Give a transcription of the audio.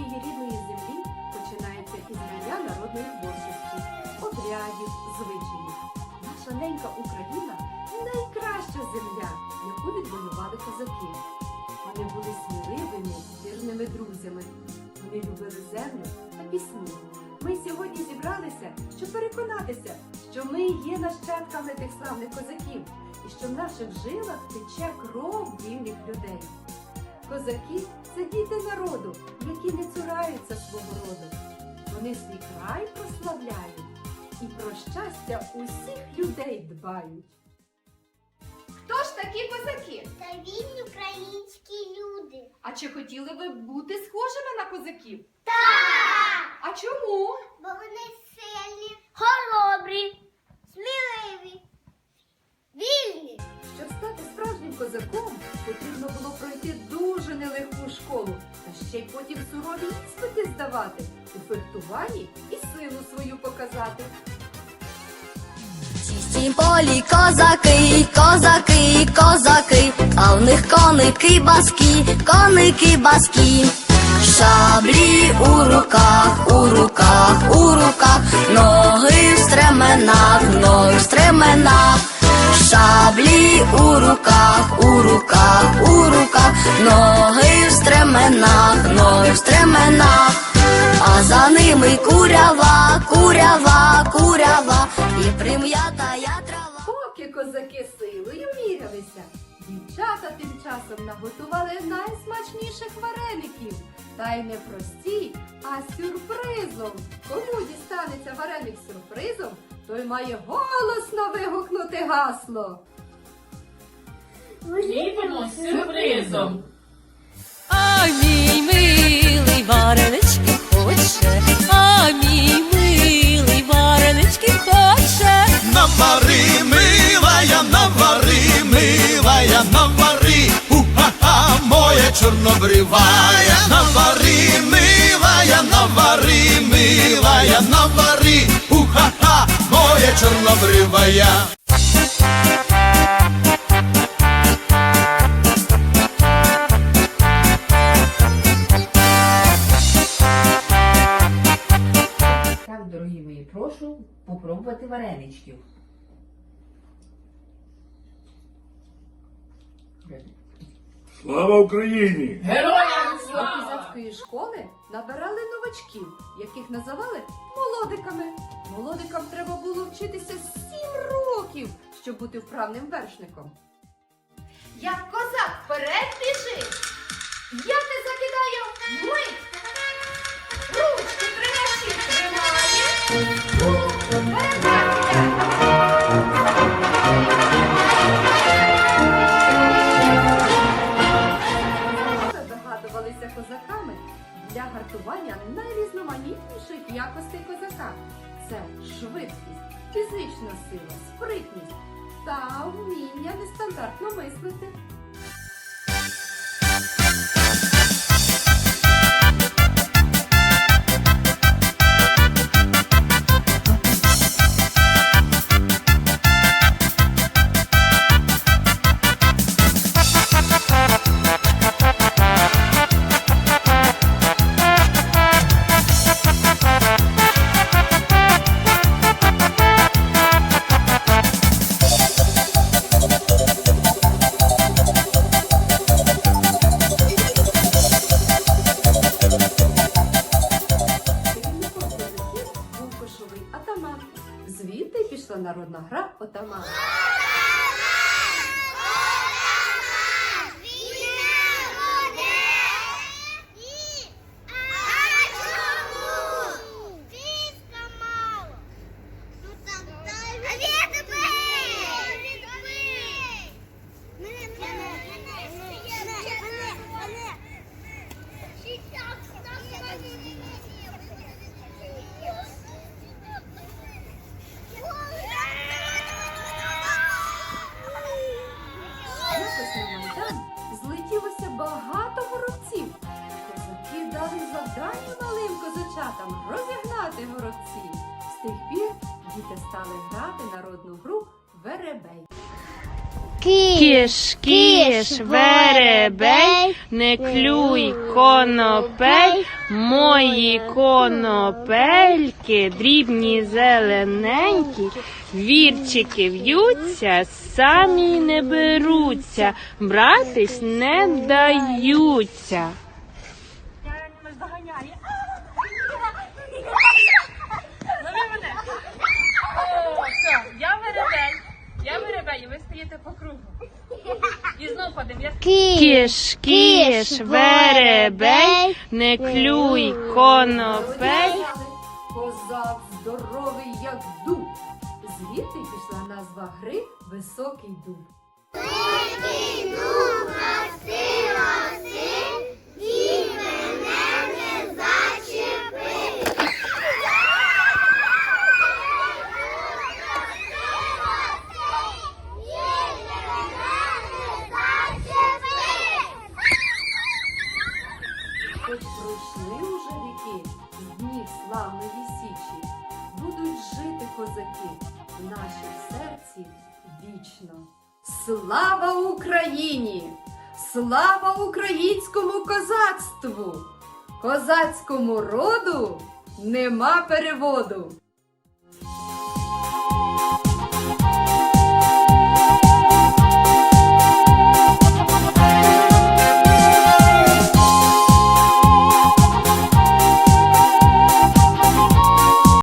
її рідної землі починається із знання народної творчості, обрядів, звичаїв. Наша ненька Україна найкраща земля, яку відвоювали козаки. Вони були сміливими, вірними друзями. Вони любили землю та пісні. Ми сьогодні зібралися, щоб переконатися, що ми є нащадками тих славних козаків і що в наших жилах тече кров вільних людей. Козаки це діти народу, які не цураються свого роду. Вони свій край прославляють і про щастя усіх людей дбають. Хто ж такі козаки? Та вільні українські люди. А чи хотіли ви бути схожими на козаків? Так! А чому? Бо вони сильні, хоробрі, сміливі, вільні. Щоб стати справжнім козаком, потрібно було пройти нелегку школу, та ще й потім сурові іспити здавати, у фехтуванні і силу свою показати. Чистім полі козаки, козаки, козаки, а в них коники баскі, коники баскі. Шаблі у руках, у руках, у руках, ноги в стременах, ноги в стременах. Шаблі у руках, у руках, у руках, ноги в стременах, ноги в стременах. А за ними курява, курява, курява, і прим'ята я трава. Поки козаки силою мірялися, дівчата тим часом наготували найсмачніших вареників. Та й не прості, а сюрпризом. Кому дістанеться вареник сюрпризом, той має голосно вигукнути гасло. Ліпимо з сюрпризом. А мій милий варенички хоче, а мій милий варенички хоче. Навари, милая, навари, милая, навари, у-ха-ха, моя чорнобривая, навари, милая, навари, милая, навари, у-ха-ха, моя чорнобривая. Так, дорогі мої, прошу попробувати вареничків. Слава Україні! Героям До слава! козацької школи набирали новачків, яких називали молодиками. Молодикам треба було вчитися сім років, щоб бути вправним вершником. Як козак вперед біжить, якостей козака. Це швидкість, фізична сила, спритність та вміння нестандартно мислити. Народна гра отаман. Горобців. З тих пір діти стали грати народну гру Веребей. Киш, киш, веребей, не клюй, конопей, Мої конопельки, дрібні зелененькі, вірчики в'ються, самі не беруться, братись не даються. Киш, киш, веребей, не клюй конопель. Козак здоровий, як дуб. Звідти пішла назва гри Високий дуб. Хоч віки з днів славної січі, будуть жити козаки в нашому серці вічно. Слава Україні! Слава українському козацтву! Козацькому роду нема переводу.